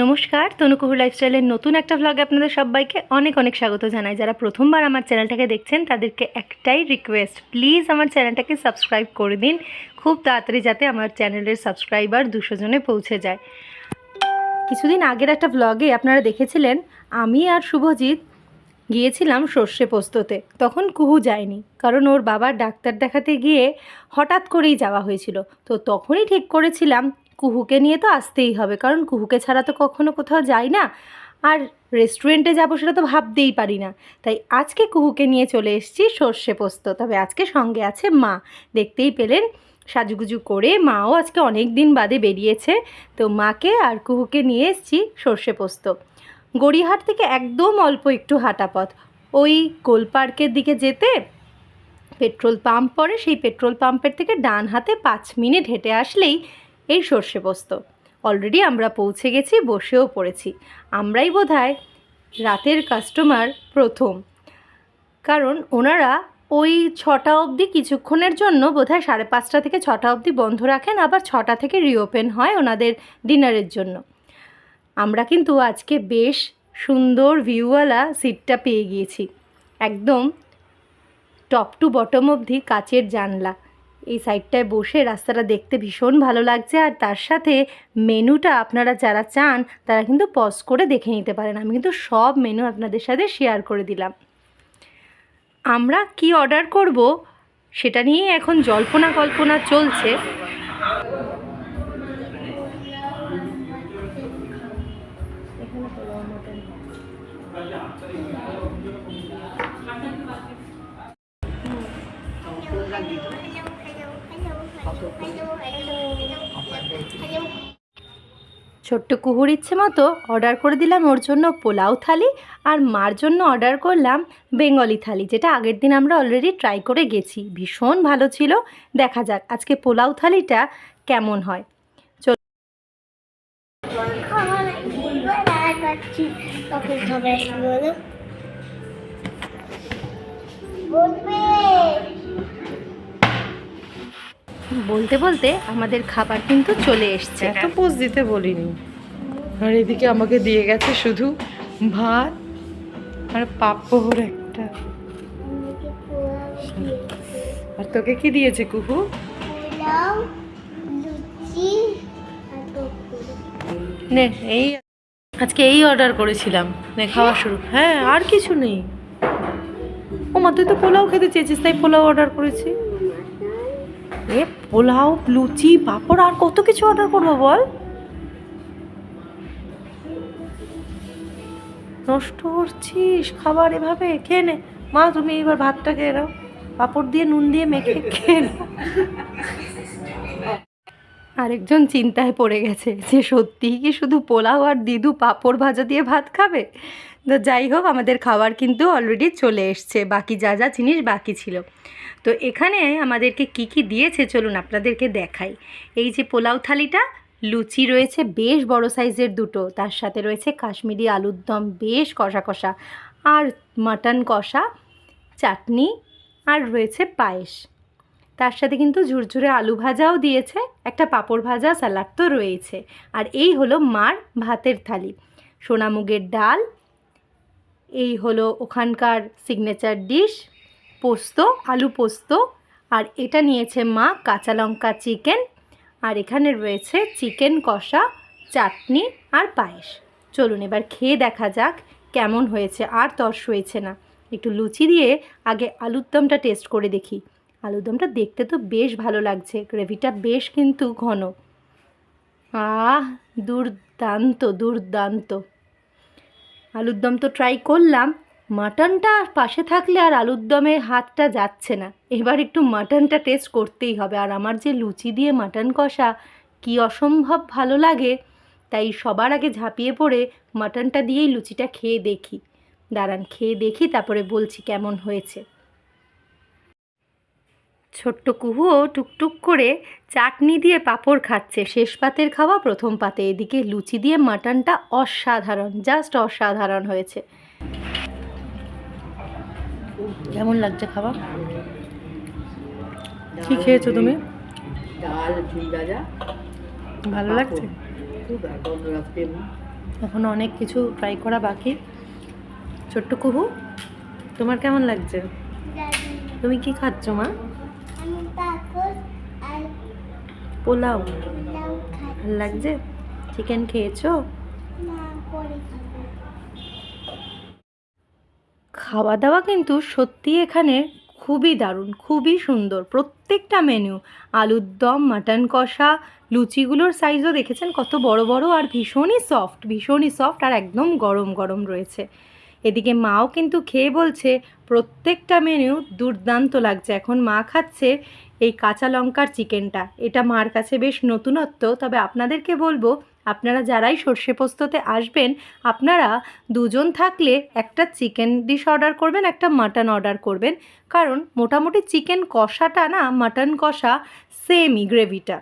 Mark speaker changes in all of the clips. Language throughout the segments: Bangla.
Speaker 1: নমস্কার, তনুকুহু লাইফস্টাইলের নতুন একটা ভ্লগে আপনাদের সবাইকে অনেক অনেক স্বাগত জানাই। যারা প্রথমবার আমার চ্যানেলটাকে দেখছেন, তাদেরকে একটাই রিকোয়েস্ট প্লিজ আমার চ্যানেলটাকে সাবস্ক্রাইব করে দিন। খুব তাড়াতাড়ি যাতে আমার চ্যানেলের সাবস্ক্রাইবার দুশো জনে পৌঁছে যায়। কিছুদিন আগের একটা ভ্লগে আপনারা দেখেছিলেন, আমি আর শুভজিৎ গিয়েছিলাম সর্ষে পোস্ততে। তখন কুহু যায়নি, কারণ ওর বাবার ডাক্তার দেখাতে গিয়ে হঠাৎ করেই যাওয়া হয়েছিল। তো তখনই ঠিক করেছিলাম কুহুকে নিয়ে তো আসতেই হবে, কারণ কুহুকে ছাড়া তো কখনো কোথাও যাই না। আর রেস্টুরেন্টে যাব সেটা তো ভাবতেই পারি না। তাই আজকে কুহুকে নিয়ে চলে এসেছি সর্ষে পোস্ত। তবে আজকে সঙ্গে আছে মা। দেখতেই পেলেন, সাজুগুজু করে মাও আজকে অনেক দিন বাদে বেরিয়েছে। তো মাকে আর কুহুকে নিয়ে এসেছি সর্ষে পোস্ত। গড়িয়াহাট থেকে একদম অল্প একটু হাঁটা পথ। ওই কোল পার্কের দিকে যেতে পেট্রোল পাম্প পড়ে, সেই পেট্রোল পাম্পের থেকে ডান হাতে পাঁচ মিনিট হেঁটে আসলেই এই সর্ষে পোস্ত। অলরেডি আমরা পৌঁছে গেছি, বসেও পড়েছি। আমরাই বোধহয় রাতের কাস্টমার প্রথম। কারণ ওনারা ওই ছটা অবধি কিছুক্ষণের জন্য বোধহয় সাড়ে পাঁচটা থেকে ছটা অবধি বন্ধ রাখেন, আবার ছটা থেকে রিওপেন হয় ওনাদের ডিনারের জন্য। আমরা কিন্তু আজকে বেশ সুন্দর ভিউওয়ালা সিটটা পেয়ে গিয়েছি। একদম টপ টু বটম অবধি কাচের জানলা। এই সাইডটায় বসে রাস্তাটা দেখতে ভীষণ ভালো লাগছে। আর তার সাথে মেনুটা আপনারা যারা চান, তারা কিন্তু পজ করে দেখে নিতে পারেন। আমি কিন্তু সব মেনু আপনাদের সাথে শেয়ার করে দিলাম। আমরা কি অর্ডার করব, সেটা নিয়েই এখন জল্পনা কল্পনা চলছে। ছোট্ট কুহুর ইচ্ছে মতো অর্ডার করে দিলাম ওর জন্য পোলাও থালি আর মার জন্য অর্ডার করলাম বেঙ্গলি থালি, যেটা আগের দিন আমরা অলরেডি ট্রাই করে গেছি। ভীষণ ভালো ছিল। দেখা যাক আজকে পোলাও থালিটা কেমন হয়।
Speaker 2: বলবে
Speaker 1: বলতে বলতে আমাদের খাবার কিন্তু চলে এসছে।
Speaker 3: এত পোজ দিতে বলিনি। আর এদিকে আমাকে দিয়ে গেছে শুধু ভাত আর পাপড় একটা। আর তোকে কি দিয়েছে কুকু
Speaker 2: পোলাও লুচি আর পকোড়া।
Speaker 3: নে এই আজকে এই অর্ডার করেছিলাম। নে খাওয়া শুরু। হ্যাঁ আর কিছু নেই। ও মা তুই তো পোলাও খেতে চেয়েছিস তাই পোলাও অর্ডার করেছি। এ পোলাও, লুচি, পাঁপড়, আর কত কিছু অর্ডার করব বল? নষ্ট করছিস, খাবার এভাবে, খেয়ে নে। মা, তুমি এবার ভাতটা খেয়ে নাও। পাঁপড় দিয়ে, নুন দিয়ে মেখে খেয়ে নাও।
Speaker 1: আরেকজন চিন্তায় পড়ে গেছে যে সত্যিই কি শুধু পোলাও আর দিদু পাঁপড় ভাজা দিয়ে ভাত খাবে? তো যাই হোক, আমাদের খাবার কিন্তু অলরেডি চলে এসছে। বাকি যা যা জিনিস বাকি ছিল। তো এখানে আমাদেরকে কি কি দিয়েছে চলুন আপনাদেরকে দেখাই। এই যে পোলাও থালিটা, লুচি রয়েছে বেশ বড় সাইজের দুটো। তার সাথে রয়েছে কাশ্মীরি আলুর দম বেশ কষা কষা। আর মাটন কষা, চাটনি আর রয়েছে পায়েস। তার সাথে কিন্তু ঝুরঝুরে আলু ভাজাও দিয়েছে। একটা পাঁপড় ভাজা, স্যালাড তো রয়েছে। আর এই হলো মার ভাতের থালি। সোনামুগের ডাল এই হলো ওখানকার সিগনেচার ডিশ পোস্ত, আলু পোস্ত। আর এটা নিয়েছে মা কাঁচা লঙ্কা চিকেন। আর এখানে রয়েছে চিকেন কষা, চাটনি আর পায়েস। চলুন এবার খেয়ে দেখা যাক কেমন হয়েছে। আর তর্স হয়েছে না। একটু লুচি দিয়ে আগে আলুর দমটা টেস্ট করে দেখি। আলুর দমটা দেখতে তো বেশ ভালো লাগছে। গ্রেভিটা বেশ কিন্তু ঘন। আহ, দুর্দান্ত দুর্দান্ত। আলুর দম তো ট্রাই করলাম। মাটনটা পাশে থাকলে আর আলুর দমে হাতটা যাচ্ছে না। এবার একটু মাটনটা টেস্ট করতেই হবে। আর আমার যে লুচি দিয়ে মাটন কষা, কি অসম্ভব ভালো লাগে। তাই সবার আগে ঝাঁপিয়ে পড়ে মাটনটা দিয়েই লুচিটা খেয়ে দেখি। দাঁড়ান, খেয়ে দেখি, তারপরে বলছি কেমন হয়েছে। ছোট্ট কুহুও টুকটুক করে চাটনি দিয়ে পাঁপড় খাচ্ছে। শেষ পাতের খাওয়া প্রথম পাতে। এদিকে লুচি দিয়ে মাটনটা অসাধারণ জাস্ট অসাধারণ হয়েছে।
Speaker 3: কেমন লাগছে খাবার? কি খেয়েছো তুমি?
Speaker 4: ডাল ঝুল ভাজা।
Speaker 3: ভালো লাগছে? এখন অনেক কিছু ট্রাই করা বাকি। ছোট্ট কুহু তোমার কেমন লাগছে? তুমি কি খাচ্ছ মা? পোলাও। ভালো লাগছে? চিকেন খেয়েছো?
Speaker 1: খাওয়া দাওয়া কিন্তু সত্যি এখানে খুবই দারুণ খুবই সুন্দর। প্রত্যেকটা মেনু আলুর দম মাটন কষা লুচিগুলোর সাইজও দেখেছেন? কত বড় বড় আর ভীষণই সফট ভীষণই সফট আর একদম গরম গরম রয়েছে। এদিকে মাও কিন্তু খেয়ে বলছে প্রত্যেকটা মেনু দুর্দান্ত লাগছে। এখন মা খাচ্ছে এই কাঁচা লঙ্কার চিকেনটা। এটা মার কাছে বেশ নতুনত্ব, তবে আপনাদেরকে বলব, আপনারা যারাই সর্ষে পোস্ততে আসবেন, আপনারা দুজন থাকলে একটা চিকেন ডিশ অর্ডার করবেন, একটা মাটন অর্ডার করবেন। কারণ মোটামুটি চিকেন কষাটা না মাটন কষা সেমই গ্রেভিটা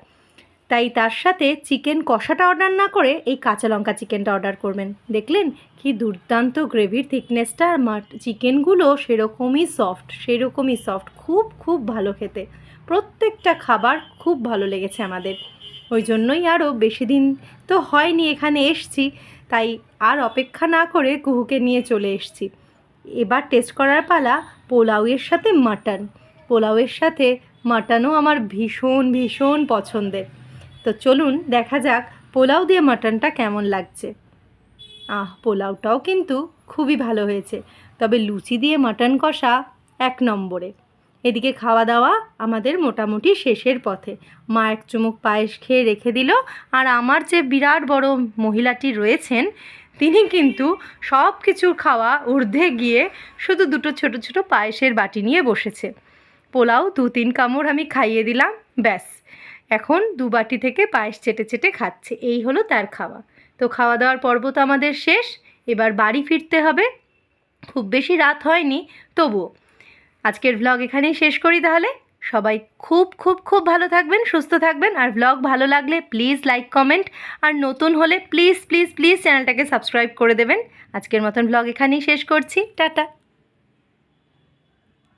Speaker 1: তাই তার সাথে চিকেন কষাটা অর্ডার না করে এই কাঁচা লঙ্কা চিকেনটা অর্ডার করবেন। দেখলেন কি দুর্দান্ত গ্রেভির থিকনেসটা আর চিকেনগুলো সেরকমই সফট সেরকমই সফট খুব খুব ভালো খেতে। প্রত্যেকটা খাবার খুব ভালো লেগেছে আমাদের। ওই জন্যই আরও বেশি দিন তো হয়নি এখানে এসছি, তাই আর অপেক্ষা না করে কুহুকে নিয়ে চলে এসছি। এবার টেস্ট করার পালা পোলাওয়ের সাথে মাটন। পোলাওয়ের সাথে মাটনও আমার ভীষণ ভীষণ পছন্দের। তো চলুন দেখা যাক পোলাও দিয়ে মাটনটা কেমন লাগছে। আহ, পোলাওটাও কিন্তু খুবই ভালো হয়েছে, তবে লুচি দিয়ে মাটন কষা এক নম্বরে। এদিকে খাওয়া দাওয়া আমাদের মোটামুটি শেষের পথে। মা এক চুমুক পায়েস খেয়ে রেখে দিল আর আমার যে বিরাট বড় মহিলাটি রয়েছেন, তিনি কিন্তু সব কিছুর খাওয়া ঊর্ধ্বে গিয়ে শুধু দুটো ছোট ছোট পায়েসের বাটি নিয়ে বসেছে। পোলাও দু তিন কামড় আমি খাইয়ে দিলাম, ব্যাস। এখন দু বাটি থেকে পায়েস চেটে চেটে খাচ্ছে, এই হলো তার খাওয়া। তো খাওয়া দাওয়ার পর্ব তো আমাদের শেষ, এবার বাড়ি ফিরতে হবে। খুব বেশি রাত হয়নি, তবুও। আজকের ভ্লগ এখানেই শেষ করি তাহলে। সবাই খুব খুব খুব ভালো থাকবেন, সুস্থ থাকবেন। আর ভ্লগ ভালো লাগলে প্লিজ লাইক কমেন্ট আর নতুন হলে প্লিজ প্লিজ প্লিজ চ্যানেলটাকে সাবস্ক্রাইব করে দেবেন। আজকের মতন ভ্লগ এখানেই শেষ করছি। টাটা।